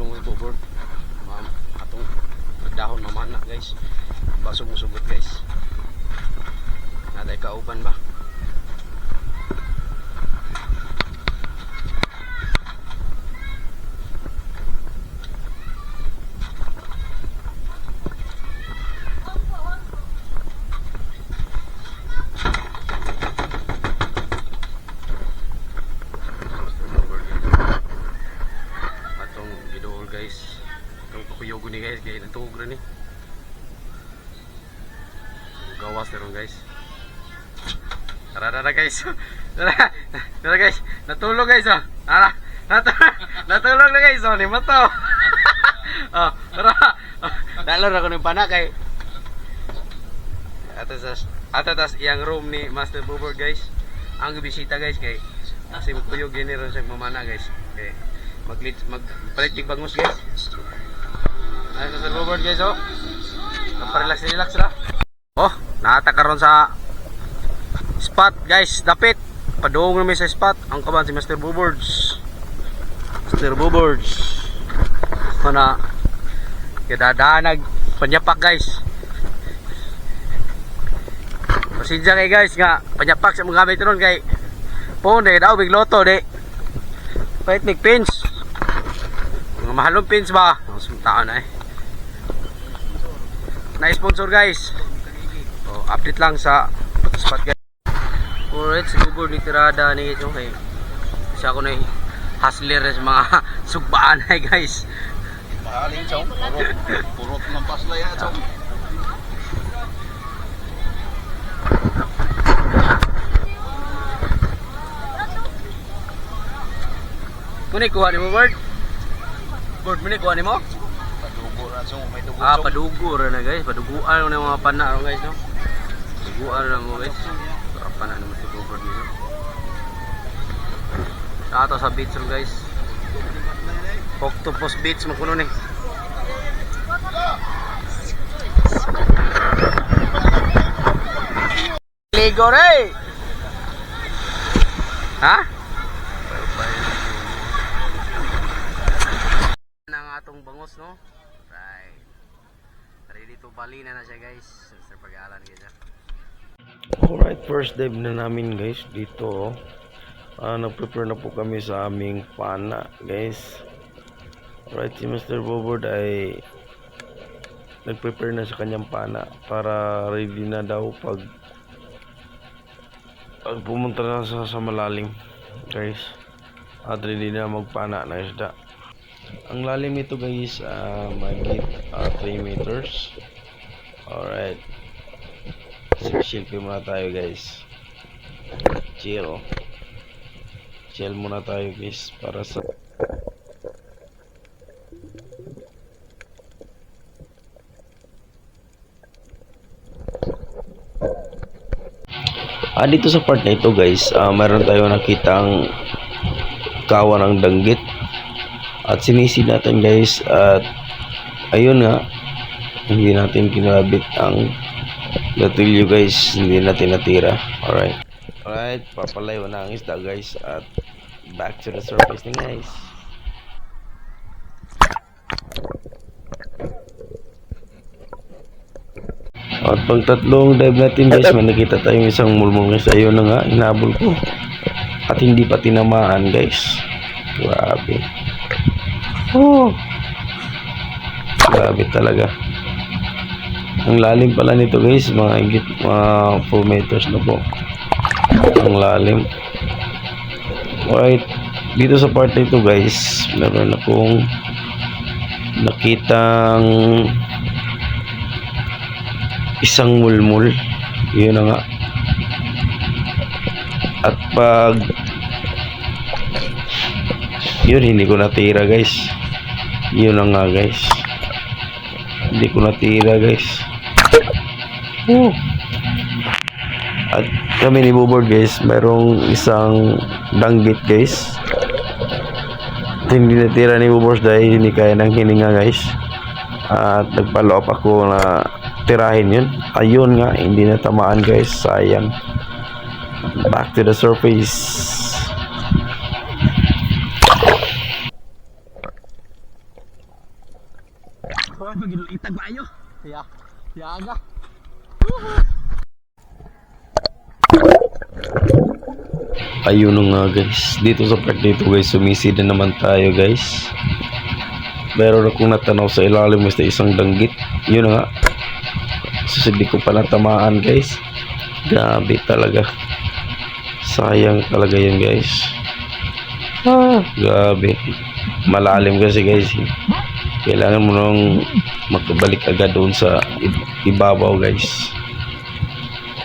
Na bubord. Ma'am, atong dahon mamana guys. Basog mo sugot guys. Naday kauban ba? atong gidool guys itong pakuyogo ni guys gaya natugog na ni gawas na ron guys. Tara tara guys. Tara tara guys. Natulog guys oh. Tara natulog natulog na guys oh. Ni mato oh tara. Oh, dalor ako ng pana kay atas atas iyang room ni Master Boober guys. Ang bisita guys kay kasi magkuyog yun ron sa mamana guys. Kay maglit mag palit yung bangus guys. Ay Master Boober guys oh. Naparelax relax ra. Oh naata karon sa spot guys dapit padung namin sa spot ang kaban si Master Booberds Master Booberds mana kadadahan panyapak guys Pasensya kay guys nga panyapak sa mga gamit ron kay phone de daw big loto de. Pait mig pins. Mga mahalong pins ba? Ang sumtao na eh. Na sponsor guys. Update lang sa spot guys. Alright, siguro ni tirada ni ito kay siya ko na hustler sa mga sugbaan ay guys. Mahaling chong, purot, purot ng paslaya chong. Kuni kuha ni mo bird? Bird mo ni kuha ni mo? Padugo na chong, may dugo Ah, padugo na guys. Paduguan na mga pana guys, no? Paduguan na mo guys. Sarap pana naman sa cover dito. Ato sa beach ron guys. Octopus Beach magkuno ni. Ligo re! Ha? Nang atong bangos no? Right. Ready to balina na siya guys. Sa pag-aalan guys. ah. Alright, first dive na namin guys dito. Ah, nag-prepare na po kami sa aming pana guys. Alright, si Mr. Bobord ay nag-prepare na sa kanyang pana para ready na daw pag pag pumunta na sa, sa malalim guys at ready na magpana na isda ang lalim nito guys uh, magit 3 meters alright chill muna tayo guys. Chill. Chill muna tayo guys para sa Ah, dito sa part na ito guys, ah, mayroon tayo nakitang kawan ng danggit. At sinisi natin guys at ayun nga hindi natin kinabit ang gatilyo guys hindi natin natira alright. Alright papalayo na ang isda guys. At back to the surface na guys. At pang tatlong dive natin guys may nakita tayong isang mulmul guys. Ayun na nga hinabol ko. At hindi pa tinamaan guys. Grabe. Oh. Grabe talaga ang lalim pala nito guys mga higit mga 4 meters na po. Ang lalim. Alright. Dito sa part na ito guys meron akong nakitang isang mulmul. Yun na nga. At pag yun hindi ko natira guys. Yun na nga guys. Hindi ko natira guys Woo. at kami ni Bubord guys mayroong isang danggit guys at hindi natira ni Bubord dahil hindi kaya ng hininga guys at nagpalo up ako na tirahin yun. Ayun nga, hindi na tamaan guys. Sayang. Back to the surface. Ya. Yaga. Ayun nga guys. Dito sa part dito guys, sumisid na naman tayo guys. Meron akong natanaw sa ilalim na isang danggit. Yun nga. So, ko pa natamaan guys. Grabe talaga. Sayang talaga yun guys. Ah, grabe. Malalim kasi guys. Kailangan mo nang makabalik agad doon sa ibabaw guys.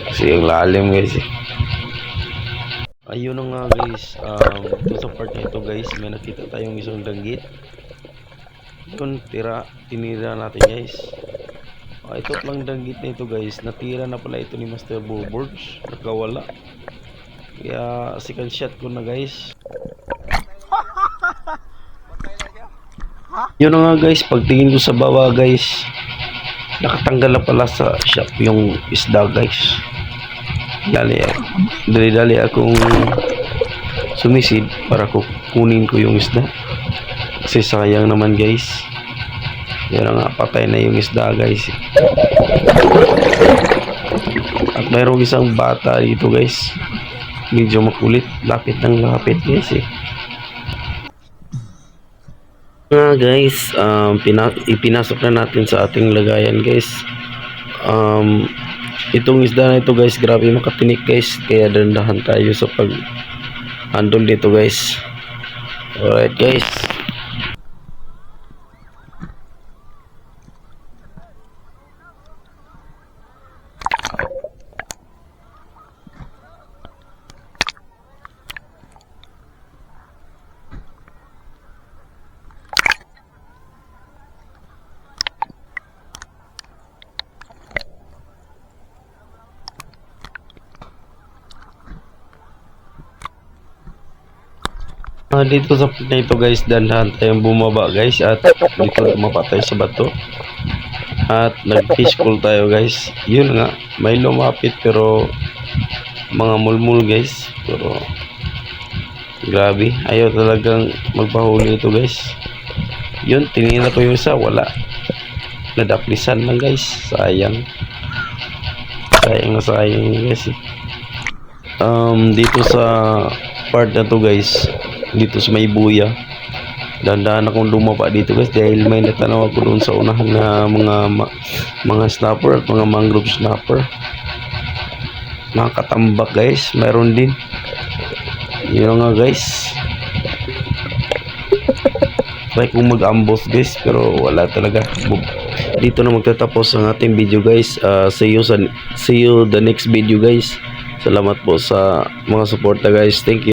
Kasi ang lalim guys eh. Ayun nga guys, um, dito sa part na ito guys, may nakita tayong isang danggit. Yun, tira, tinira natin guys. Ah, ito lang danggit na ito guys, natira na pala ito ni Master Bullboards, nakawala. Kaya second shot ko na guys. Yun nga guys, pagtingin ko sa baba guys, nakatanggal na pala sa shop yung isda guys. Dali, dali-dali akong sumisid para ko kunin ko yung isda. Kasi sayang naman guys. Na nga, patay na yung isda guys. At mayroong isang bata dito guys. Medyo makulit. Lapit ng lapit guys eh. Nga guys, um, pina- ipinasok na natin sa ating lagayan guys. Um, itong isda na ito guys, grabe makatinik guys. Kaya dandahan tayo sa pag handle dito guys. Alright guys. Ah, dito sa point na ito guys, dandahan tayong bumaba guys at dito mapatay sa bato. At nag-fish call tayo guys. Yun nga, may lumapit pero mga mulmul guys. Pero grabe, ayaw talagang magpahuli ito guys. Yun, tinira ko yung isa, wala. Nadaplisan lang guys, sayang. Sayang na sayang guys eh. Um, dito sa part na to guys, dito sa may buya dandahan akong lumapa dito guys dahil may natanaw ako doon sa unahan na mga mga snapper at mga mangrove snapper. Mga katambak guys meron din. Yun nga guys. Try kong mag-ambush guys pero wala talaga. Dito na magtatapos ang ating video guys. Ah, see you sa see you the next video guys. Salamat po sa mga suporta guys. Thank you